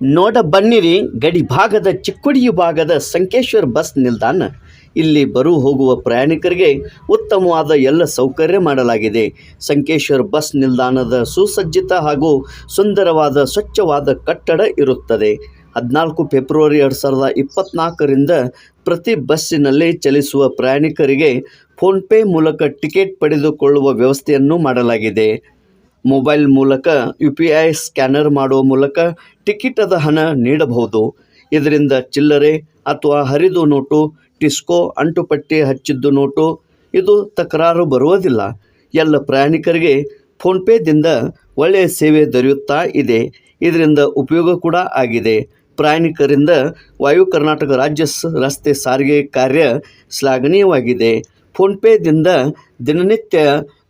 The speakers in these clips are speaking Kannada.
ನೋಡ ಬನ್ನಿರಿ, ಗಡಿ ಭಾಗದ ಚಿಕ್ಕುಡಿಯು ಭಾಗದ ಸಂಕೇಶ್ವರ್ ಬಸ್ ನಿಲ್ದಾಣ. ಇಲ್ಲಿ ಬರು ಹೋಗುವ ಪ್ರಯಾಣಿಕರಿಗೆ ಉತ್ತಮವಾದ ಎಲ್ಲ ಸೌಕರ್ಯ ಮಾಡಲಾಗಿದೆ. ಸಂಕೇಶ್ವರ್ ಬಸ್ ನಿಲ್ದಾಣದ ಸುಸಜ್ಜಿತ ಹಾಗೂ ಸುಂದರವಾದ ಸ್ವಚ್ಛವಾದ ಕಟ್ಟಡ ಇರುತ್ತದೆ. ಹದಿನಾಲ್ಕು ಫೆಬ್ರವರಿ ಎರಡು ಸಾವಿರದ ಇಪ್ಪತ್ತ್ನಾಲ್ಕರಿಂದ ಪ್ರತಿ ಬಸ್ಸಿನಲ್ಲಿ ಚಲಿಸುವ ಪ್ರಯಾಣಿಕರಿಗೆ ಫೋನ್ಪೇ ಮೂಲಕ ಟಿಕೆಟ್ ಪಡೆದುಕೊಳ್ಳುವ ವ್ಯವಸ್ಥೆಯನ್ನು ಮಾಡಲಾಗಿದೆ. ಮೊಬೈಲ್ ಮೂಲಕ ಯು ಪಿ ಐ ಸ್ಕ್ಯಾನರ್ ಮಾಡುವ ಮೂಲಕ ಟಿಕೆಟದ ಹಣ ನೀಡಬಹುದು. ಇದರಿಂದ ಚಿಲ್ಲರೆ ಅಥವಾ ಹರಿದು ನೋಟು, ಟಿಸ್ಕೋ ಅಂಟುಪಟ್ಟಿ ಹಚ್ಚಿದ್ದು ನೋಟು, ಇದು ತಕರಾರು ಬರುವುದಿಲ್ಲ. ಎಲ್ಲ ಪ್ರಯಾಣಿಕರಿಗೆ ಫೋನ್ಪೇದಿಂದ ಒಳ್ಳೆಯ ಸೇವೆ ದೊರೆಯುತ್ತಾ ಇದೆ. ಇದರಿಂದ ಉಪಯೋಗ ಕೂಡ ಆಗಿದೆ. ಪ್ರಯಾಣಿಕರಿಂದ ವಾಯು ಕರ್ನಾಟಕ ರಾಜ್ಯ ರಸ್ತೆ ಸಾರಿಗೆ ಕಾರ್ಯ ಶ್ಲಾಘನೀಯವಾಗಿದೆ. ಫೋನ್ಪೇದಿಂದ ದಿನನಿತ್ಯ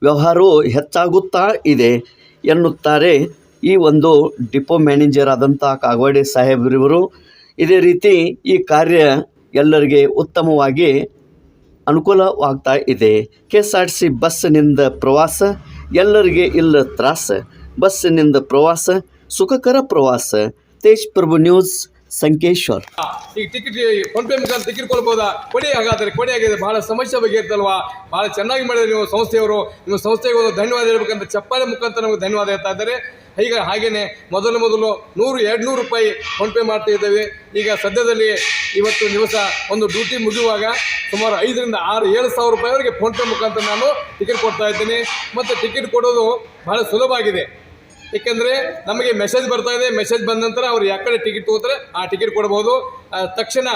ವ್ಯವಹಾರವು ಹೆಚ್ಚಾಗುತ್ತಾ ಇದೆ ಎನ್ನುತ್ತಾರೆ ಈ ಒಂದು ಡಿಪೋ ಮ್ಯಾನೇಜರ್ ಆದಂಥ ಕಾಗವಾಡಿ ಸಾಹೇಬ್ರಿವರು ಇದೇ ರೀತಿ ಈ ಕಾರ್ಯ ಎಲ್ಲರಿಗೆ ಉತ್ತಮವಾಗಿ ಅನುಕೂಲವಾಗ್ತಾ ಇದೆ. ಕೆ ಎಸ್ ಆರ್ ಸಿ ಬಸ್ಸಿನಿಂದ ಪ್ರವಾಸ, ಎಲ್ಲರಿಗೆ ಇಲ್ಲ ತ್ರಾಸ ಬಸ್ಸಿನಿಂದ ಪ್ರವಾಸ, ಸುಖಕರ ಪ್ರವಾಸ. ತೇಜ್ ಪ್ರಭು ನ್ಯೂಸ್ ಸಂಕೇಶ್ವರ್. ಈಗ ಟಿಕೆಟ್ ಫೋನ್ ಪೇ ಮುಖಾಂತರ ಟಿಕೆಟ್ ಕೊಡ್ಬೋದಾ? ಕೊಡಿ ಹಾಗಾದ್ರೆ, ಕೊಡಿ ಆಗಿದೆ ಬಹಳ ಸಮಸ್ಯೆ ಬಗ್ಗೆ ಇರ್ತಲ್ವಾ? ಬಹಳ ಚೆನ್ನಾಗಿ ಮಾಡಿದ್ರೆ ನೀವು ಸಂಸ್ಥೆಯವರು. ನಿಮ್ಮ ಸಂಸ್ಥೆಗೆ ಒಂದು ಧನ್ಯವಾದ ಹೇಳ್ಬೇಕಂತ ಚಪ್ಪಾಳೆ ಮುಖಾಂತರ ನಮಗೆ ಧನ್ಯವಾದ ಹೇಳ್ತಾ ಇದ್ದಾರೆ. ಈಗ ಹಾಗೇನೆ ಮೊದಲು ಮೊದಲು ನೂರು, ಎರಡು ನೂರು ರೂಪಾಯಿ ಫೋನ್ ಪೇ ಮಾಡ್ತಾ ಇದ್ದೇವೆ. ಈಗ ಸದ್ಯದಲ್ಲಿ ಇವತ್ತು ದಿವಸ ಒಂದು ಡ್ಯೂಟಿ ಮುಗಿಯುವಾಗ ಸುಮಾರು ಐದರಿಂದ ಆರು, ಏಳು ಸಾವಿರ ರೂಪಾಯಿವರೆಗೆ ಫೋನ್ಪೇ ಮುಖಾಂತರ ನಾನು ಟಿಕೆಟ್ ಕೊಡ್ತಾ ಇದ್ದೀನಿ. ಮತ್ತು ಟಿಕೆಟ್ ಕೊಡೋದು ಬಹಳ ಸುಲಭ ಆಗಿದೆ. ಏಕೆಂದರೆ ನಮಗೆ ಮೆಸೇಜ್ ಬರ್ತಾ ಇದೆ ಮೆಸೇಜ್ ಬಂದ ನಂತರ ಅವ್ರು ಯಾಕಡೆ ಟಿಕೆಟ್ ತಗೋತಾರೆ, ಆ ಟಿಕೆಟ್ ಕೊಡ್ಬೋದು ತಕ್ಷಣ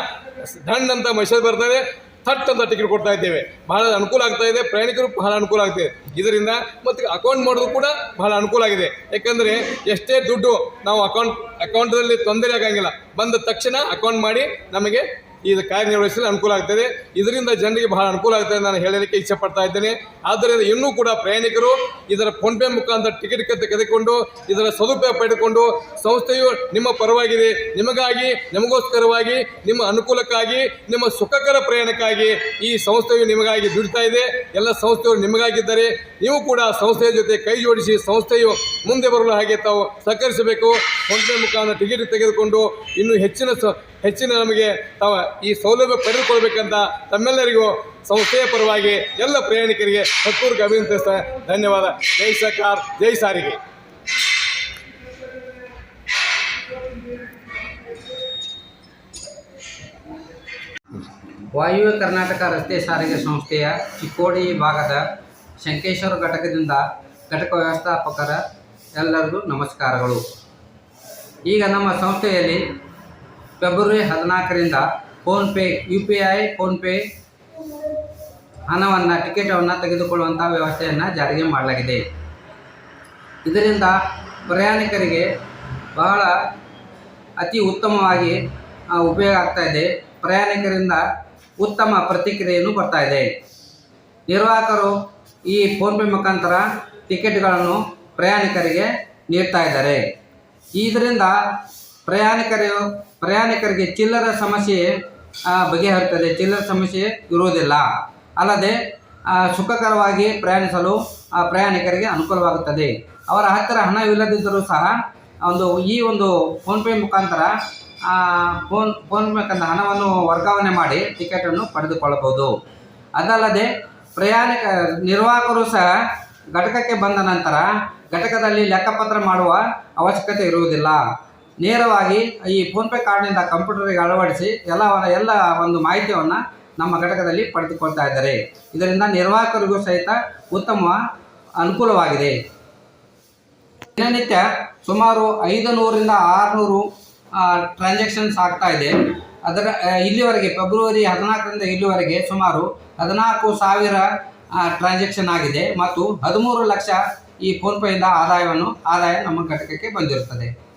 ಧನ್ ಅಂತ ಮೆಸೇಜ್ ಬರ್ತಾ ಇದೆ, ಥಟ್ ಅಂತ ಟಿಕೆಟ್ ಕೊಡ್ತಾ ಇದ್ದೇವೆ. ಬಹಳ ಅನುಕೂಲ ಆಗ್ತಾ ಇದೆ, ಪ್ರಯಾಣಿಕರು ಬಹಳ ಅನುಕೂಲ ಆಗ್ತಿದೆ ಇದರಿಂದ ಮತ್ತು ಅಕೌಂಟ್ ಮಾಡೋದು ಕೂಡ ಬಹಳ ಅನುಕೂಲ ಆಗಿದೆ. ಯಾಕಂದರೆ ಎಷ್ಟೇ ದುಡ್ಡು ನಾವು ಅಕೌಂಟ್ ಅಕೌಂಟಲ್ಲಿ ತೊಂದರೆ ಆಗಂಗಿಲ್ಲ. ಬಂದ ತಕ್ಷಣ ಅಕೌಂಟ್ ಮಾಡಿ ನಮಗೆ ಇದು ಕಾರ್ಯನಿರ್ವಹಿಸಲು ಅನುಕೂಲ ಆಗ್ತದೆ. ಇದರಿಂದ ಜನರಿಗೆ ಬಹಳ ಅನುಕೂಲ ಆಗ್ತದೆ ನಾನು ಹೇಳಲಿಕ್ಕೆ ಇಚ್ಛೆಪಡ್ತಾ ಇದ್ದೇನೆ. ಆದ್ದರಿಂದ ಇನ್ನೂ ಕೂಡ ಪ್ರಯಾಣಿಕರು ಇದರ ಫೋನ್ಪೇ ಮುಖಾಂತರ ಟಿಕೆಟ್ ತೆಗೆದುಕೊಂಡು, ಇದರ ಸದುಪಯೋಗ ಪಡೆದುಕೊಂಡು, ಸಂಸ್ಥೆಯು ನಿಮ್ಮ ಪರವಾಗಿದೆ. ನಿಮಗಾಗಿ, ನಿಮಗೋಸ್ಕರವಾಗಿ, ನಿಮ್ಮ ಅನುಕೂಲಕ್ಕಾಗಿ, ನಿಮ್ಮ ಸುಖಕರ ಪ್ರಯಾಣಕ್ಕಾಗಿ ಈ ಸಂಸ್ಥೆಯು ನಿಮಗಾಗಿ ದುಡಿತಾ ಇದೆ. ಎಲ್ಲ ಸಂಸ್ಥೆಯವರು ನಿಮಗಾಗಿದ್ದಾರೆ. ನೀವು ಕೂಡ ಸಂಸ್ಥೆಯ ಜೊತೆ ಕೈ ಜೋಡಿಸಿ ಸಂಸ್ಥೆಯು ಮುಂದೆ ಬರಲು ಹಾಗೆ ತಾವು ಸಹಕರಿಸಬೇಕು. ಫೋನ್ಪೇ ಮುಖಾಂತರ ಟಿಕೆಟ್ ತೆಗೆದುಕೊಂಡು ಇನ್ನೂ ಹೆಚ್ಚಿನ ಸ, ಹೆಚ್ಚಿನ ನಮಗೆ ತಾವು ಈ ಸೌಲಭ್ಯ ಪಡೆದುಕೊಳ್ಬೇಕಂತ ತಮ್ಮೆಲ್ಲರಿಗೂ ಸಂಸ್ಥೆಯ ಪರವಾಗಿ ಎಲ್ಲ ಪ್ರಯಾಣಿಕರಿಗೆ ಹತ್ತೂರಿಗೆ ಅಭಿನಂದಿಸ್ತಾ ಧನ್ಯವಾದ. ಜೈ ಸರ್ಕಾರ್, ಜೈ ಸಾರಿಗೆ. ವಾಯುವ್ಯ ಕರ್ನಾಟಕ ರಸ್ತೆ ಸಾರಿಗೆ ಸಂಸ್ಥೆಯ ಚಿಕ್ಕೋಡಿ ಭಾಗದ ಶಂಕೇಶ್ವರ ಘಟಕದಿಂದ ಘಟಕ ವ್ಯವಸ್ಥಾಪಕರ ಎಲ್ಲರಿಗೂ ನಮಸ್ಕಾರಗಳು. ಈಗ ನಮ್ಮ ಸಂಸ್ಥೆಯಲ್ಲಿ ಫೆಬ್ರವರಿ ಹದಿನಾಲ್ಕರಿಂದ PhonePe U P I PhonePe ಹಣವನ್ನು ಟಿಕೆಟನ್ನು ತೆಗೆದುಕೊಳ್ಳುವಂಥ ವ್ಯವಸ್ಥೆಯನ್ನು ಜಾರಿಗೆ ಮಾಡಲಾಗಿದೆ. ಇದರಿಂದ ಪ್ರಯಾಣಿಕರಿಗೆ ಬಹಳ ಅತಿ ಉತ್ತಮವಾಗಿ ಉಪಯೋಗ ಆಗ್ತಾ ಇದೆ. ಪ್ರಯಾಣಿಕರಿಂದ ಉತ್ತಮ ಪ್ರತಿಕ್ರಿಯೆಯನ್ನು ಬರ್ತಾ ಇದೆ. ನಿರ್ವಾಹಕರು ಈ ಫೋನ್ಪೇ ಮುಖಾಂತರ ಟಿಕೆಟ್ಗಳನ್ನು ಪ್ರಯಾಣಿಕರಿಗೆ ನೀಡ್ತಾ ಇದ್ದಾರೆ. ಇದರಿಂದ ಪ್ರಯಾಣಿಕರು, ಪ್ರಯಾಣಿಕರಿಗೆ ಚಿಲ್ಲರ ಸಮಸ್ಯೆ ಬಗೆಹರಿತದೆ. ಚಿಲ್ಲರ ಸಮಸ್ಯೆ ಇರುವುದಿಲ್ಲ. ಅಲ್ಲದೆ ಸುಖಕರವಾಗಿ ಪ್ರಯಾಣಿಸಲು ಪ್ರಯಾಣಿಕರಿಗೆ ಅನುಕೂಲವಾಗುತ್ತದೆ. ಅವರ ಹತ್ತಿರ ಹಣವಿಲ್ಲದಿದ್ದರೂ ಸಹ ಒಂದು, ಈ ಒಂದು ಫೋನ್ಪೇ ಮುಖಾಂತರ ಫೋನ್ ಫೋನ್ ಮುಖಾಂತರ ಹಣವನ್ನು ವರ್ಗಾವಣೆ ಮಾಡಿ ಟಿಕೆಟನ್ನು ಪಡೆದುಕೊಳ್ಳಬಹುದು. ಅದಲ್ಲದೆ, ಪ್ರಯಾಣಿಕ ನಿರ್ವಾಹಕರು ಸಹ ಘಟಕಕ್ಕೆ ಬಂದ ನಂತರ ಘಟಕದಲ್ಲಿ ಲೆಕ್ಕಪತ್ರ ಮಾಡುವ ಅವಶ್ಯಕತೆ ಇರುವುದಿಲ್ಲ. ನೇರವಾಗಿ ಈ ಫೋನ್ಪೇ ಕಾರ್ಡ್ನಿಂದ ಕಂಪ್ಯೂಟರ್ಗೆ ಅಳವಡಿಸಿ ಎಲ್ಲ ಎಲ್ಲ ಒಂದು ಮಾಹಿತಿಯನ್ನು ನಮ್ಮ ಘಟಕದಲ್ಲಿ ಪಡೆದುಕೊಳ್ತಾ ಇದ್ದಾರೆ. ಇದರಿಂದ ನಿರ್ವಾಹಕರಿಗೂ ಸಹಿತ ಉತ್ತಮ ಅನುಕೂಲವಾಗಿದೆ. ದಿನನಿತ್ಯ ಸುಮಾರು ಐದು ನೂರಿಂದ ಆರುನೂರು ಟ್ರಾನ್ಸಾಕ್ಷನ್ಸ್ ಆಗ್ತಾ ಇದೆ. ಅದರ ಇಲ್ಲಿವರೆಗೆ, ಫೆಬ್ರವರಿ ಹದಿನಾಲ್ಕರಿಂದ ಇಲ್ಲಿವರೆಗೆ ಸುಮಾರು ಹದಿನಾಲ್ಕು ಸಾವಿರ ಟ್ರಾನ್ಸಾಕ್ಷನ್ ಆಗಿದೆ. ಮತ್ತು ಹದಿಮೂರು ಲಕ್ಷ ಈ ಫೋನ್ಪೇಯಿಂದ ಆದಾಯವನ್ನು ಆದಾಯ ನಮ್ಮ ಘಟಕಕ್ಕೆ ಬಂದಿರುತ್ತದೆ.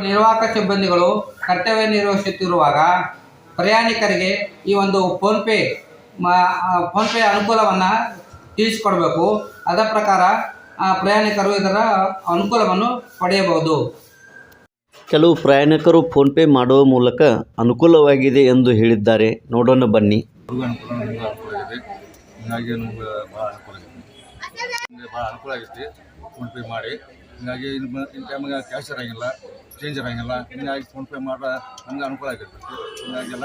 ನಿರ್ವಾಹಕ ಸಿಬ್ಬಂದಿಗಳು ಕರ್ತವ್ಯ ನಿರ್ವಹಿಸುತ್ತಿರುವಾಗ ಪ್ರಯಾಣಿಕರಿಗೆ ಈ ಒಂದು ಫೋನ್ಪೇ ಫೋನ್ ಫೋನ್ಪೇ ಅನುಕೂಲವನ್ನು ತಿಳಿಸಿಕೊಡಬೇಕು. ಅದರ ಪ್ರಕಾರ ಆ, ಪ್ರಯಾಣಿಕರು ಇದರ ಅನುಕೂಲವನ್ನು ಪಡೆಯಬಹುದು. ಕೆಲವು ಪ್ರಯಾಣಿಕರು ಫೋನ್ಪೇ ಮಾಡುವ ಮೂಲಕ ಅನುಕೂಲವಾಗಿದೆ ಎಂದು ಹೇಳಿದ್ದಾರೆ. ನೋಡೋಣ ಬನ್ನಿ. ಹೀಗಾಗಿ ನಮ್ಗೆ ಭಾಳ ಅನುಕೂಲ ನಮಗೆ ಭಾಳ ಅನುಕೂಲ ಆಗೈತಿ. ಫೋನ್ಪೇ ಮಾಡಿ. ಹೀಗಾಗಿ ಇನ್ನು ಟೈಮಿಗೆ ಕ್ಯಾಶ್ ಇರೋಂಗಿಲ್ಲ ಚೇಂಜ್ ಇರೋಂಗಿಲ್ಲ. ಹಿಂಗಾಗಿ ಫೋನ್ಪೇ ಮಾಡ್ರೆ ನಮ್ಗೆ ಅನುಕೂಲ ಆಗಿರ್ತೈತಿ ಎಲ್ಲ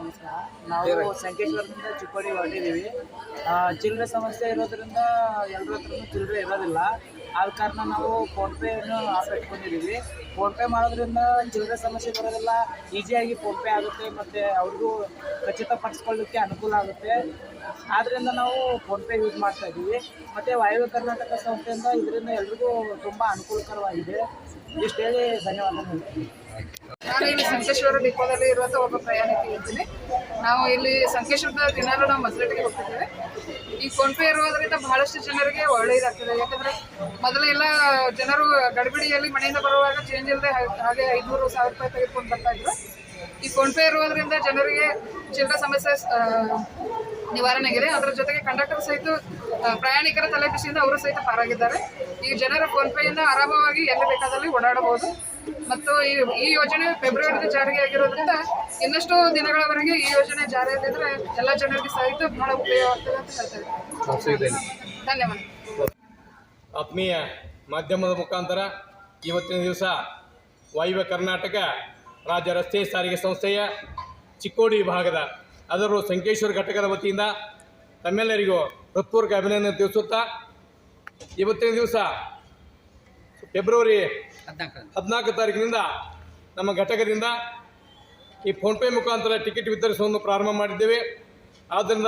ನಮಸ್ಕಾರ. ನಾವು ಸಂಕೇಶ್ವರದಿಂದ ಚಿಕ್ಕೋಡಿ ಹೊರಟಿದ್ದೀವಿ. ಚಿಲ್ಲರೆ ಸಮಸ್ಯೆ ಇರೋದ್ರಿಂದ ಎಲ್ಲರ ಹತ್ರನೂ ಚಿಲ್ಲರೆ ಇರೋದಿಲ್ಲ. ಆದ ಕಾರಣ ನಾವು ಫೋನ್ಪೇಯನ್ನು ಇಟ್ಕೊಂಡಿದ್ದೀವಿ. ಫೋನ್ಪೇ ಮಾಡೋದ್ರಿಂದ ಚಿಲ್ಲರೆ ಸಮಸ್ಯೆ ಬರೋದಿಲ್ಲ. ಈಸಿಯಾಗಿ ಫೋನ್ಪೇ ಆಗುತ್ತೆ ಮತ್ತು ಅವ್ರಿಗೂ ಖಚಿತಪಡಿಸ್ಕೊಳ್ಳಿಕ್ಕೆ ಅನುಕೂಲ ಆಗುತ್ತೆ. ಆದ್ದರಿಂದ ನಾವು ಫೋನ್ಪೇ ಯೂಸ್ ಮಾಡ್ತಾ ಇದ್ದೀವಿ. ಮತ್ತು ವಾಯುವ್ಯ ಕರ್ನಾಟಕ ಸಂಸ್ಥೆಯಿಂದ ಇದರಿಂದ ಎಲ್ರಿಗೂ ತುಂಬ ಅನುಕೂಲಕರವಾಗಿದೆ. ಇಷ್ಟು ಹೇಳಿ ಧನ್ಯವಾದಗಳು. ನಾನು ಇಲ್ಲಿ ಸಂಕೇಶ್ವರ ಡಿಪೋದಲ್ಲಿ ಇರುವಂಥ ಒಬ್ಬ ಪ್ರಯಾಣಿಕ ಇದ್ದೀನಿ ನಾವು ಇಲ್ಲಿ ಸಂಕೇಶ್ವರದ ದಿನಾಲು ನಾವು ಮಸರಟ್ಟಿಗೆ ಹೋಗ್ತಿದ್ದೇವೆ. ಈ ಫೋನ್ಪೇ ಇರೋದ್ರಿಂದ ಬಹಳಷ್ಟು ಜನರಿಗೆ ಒಳ್ಳೆಯದಾಗ್ತದೆ ಯಾಕಂದರೆ ಮೊದಲೆಲ್ಲ ಜನರು ಗಡಿಬಿಡಿಯಲ್ಲಿ ಮನೆಯಿಂದ ಬರುವಾಗ ಚೇಂಜ್ ಇಲ್ಲದೆ ಹಾಗೆ ಐದುನೂರು ಸಾವಿರ ರೂಪಾಯಿ ತೆಗೆದುಕೊಂಡು ಬರ್ತಾ ಇದ್ರು. ಈ ಫೋನ್ಪೇ ಇರೋದ್ರಿಂದ ಜನರಿಗೆ ಚಿಲ್ಲರೆ ಸಮಸ್ಯೆ ನಿವಾರಣೆಗಿದೆ. ಅದರ ಜೊತೆಗೆ ಕಂಡಕ್ಟರ್ ಸಹಿತ ಪ್ರಯಾಣಿಕರ ತಲೆ ಬಿಸಿಯಿಂದ ಅವರು ಸಹಿತ ಪಾರಾಗಿದ್ದಾರೆ. ಈ ಜನರ ಫೋನ್ಪೇಯಿಂದ ಆರಾಮವಾಗಿ ಎಲ್ಲಿ ಬೇಕಾದಲ್ಲಿ ಓಡಾಡಬಹುದು. ಮತ್ತು ಈ ಈ ಯೋಜನೆ ಫೆಬ್ರವರಿ ಜಾರಿಗೆ ಆಗಿರೋದ್ರಿಂದ ಇನ್ನಷ್ಟು ದಿನಗಳವರೆಗೆ ಈ ಯೋಜನೆ ಜಾರಿಯಲ್ಲಿದ್ರೆ ಎಲ್ಲ ಜನರಿಗೆ ಸಹಿತ ಬಹಳ ಉಪಯೋಗ ಆಗ್ತದೆ ಅಂತ ಹೇಳ್ತೇವೆ ಧನ್ಯವಾದ. ಆತ್ಮೀಯ ಮಾಧ್ಯಮದ ಮುಖಾಂತರ ಇವತ್ತಿನ ದಿವಸ ವಾಯುವ್ಯ ಕರ್ನಾಟಕ ರಾಜ್ಯ ರಸ್ತೆ ಸಾರಿಗೆ ಸಂಸ್ಥೆಯ ಚಿಕ್ಕೋಡಿ ವಿಭಾಗದ ಅದರ ಸಂಕೇಶ್ವರ ಘಟಕದ ವತಿಯಿಂದ ತಮ್ಮೆಲ್ಲರಿಗೂ ಹೃತ್ಪೂರ್ವಕ ಅಭಿನಂದನೆ ತಿಳಿಸುತ್ತಾ ಇವತ್ತಿನ ದಿವಸ ಫೆಬ್ರವರಿ ಹದಿನಾಲ್ಕು ತಾರೀಕಿನಿಂದ ನಮ್ಮ ಘಟಕದಿಂದ ಈ ಫೋನ್ಪೇ ಮುಖಾಂತರ ಟಿಕೆಟ್ ವಿತರಿಸುವನ್ನು ಪ್ರಾರಂಭ ಮಾಡಿದ್ದೇವೆ. ಆದ್ದರಿಂದ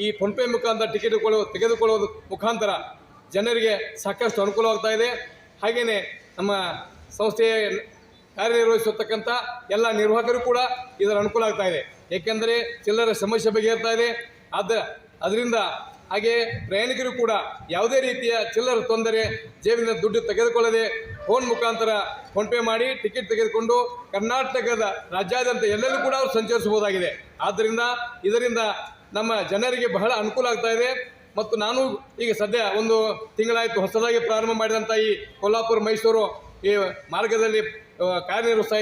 ಈ ಫೋನ್ಪೇ ಮುಖಾಂತರ ಟಿಕೆಟ್ ಕೊಳ್ಳುವ ತೆಗೆದುಕೊಳ್ಳುವ ಮುಖಾಂತರ ಜನರಿಗೆ ಸಾಕಷ್ಟು ಅನುಕೂಲವಾಗ್ತಾ ಇದೆ. ಹಾಗೆಯೇ ನಮ್ಮ ಸಂಸ್ಥೆಯ ಕಾರ್ಯನಿರ್ವಹಿಸತಕ್ಕಂಥ ಎಲ್ಲ ನಿರ್ವಾಹಕರು ಕೂಡ ಇದರ ಅನುಕೂಲ ಆಗ್ತಾ ಇದೆ. ಏಕೆಂದರೆ ಚಿಲ್ಲರ ಸಮಸ್ಯೆ ಬಗೆಹರ್ತಾ ಇದೆ. ಅದ ಅದರಿಂದ ಹಾಗೆ ಪ್ರಯಾಣಿಕರು ಕೂಡ ಯಾವುದೇ ರೀತಿಯ ಚಿಲ್ಲರ ತೊಂದರೆ ಜೇಬಿನ ದುಡ್ಡು ತೆಗೆದುಕೊಳ್ಳದೆ ಫೋನ್ ಮುಖಾಂತರ ಫೋನ್ಪೇ ಮಾಡಿ ಟಿಕೆಟ್ ತೆಗೆದುಕೊಂಡು ಕರ್ನಾಟಕದ ರಾಜ್ಯಾದ್ಯಂತ ಎಲ್ಲೆಲ್ಲೂ ಕೂಡ ಅವರು ಸಂಚರಿಸಬಹುದಾಗಿದೆ. ಆದ್ದರಿಂದ ಇದರಿಂದ ನಮ್ಮ ಜನರಿಗೆ ಬಹಳ ಅನುಕೂಲ ಆಗ್ತಾ ಇದೆ. ಮತ್ತು ನಾನು ಈಗ ಸದ್ಯ ಒಂದು ತಿಂಗಳಾಯಿತು ಹೊಸದಾಗಿ ಪ್ರಾರಂಭ ಮಾಡಿದಂಥ ಈ ಕೊಲ್ಲಾಪುರ ಮೈಸೂರು ಈ ಮಾರ್ಗದಲ್ಲಿ ಕಾರ್ಯನಿರ್ವಹಿಸ್ತಾ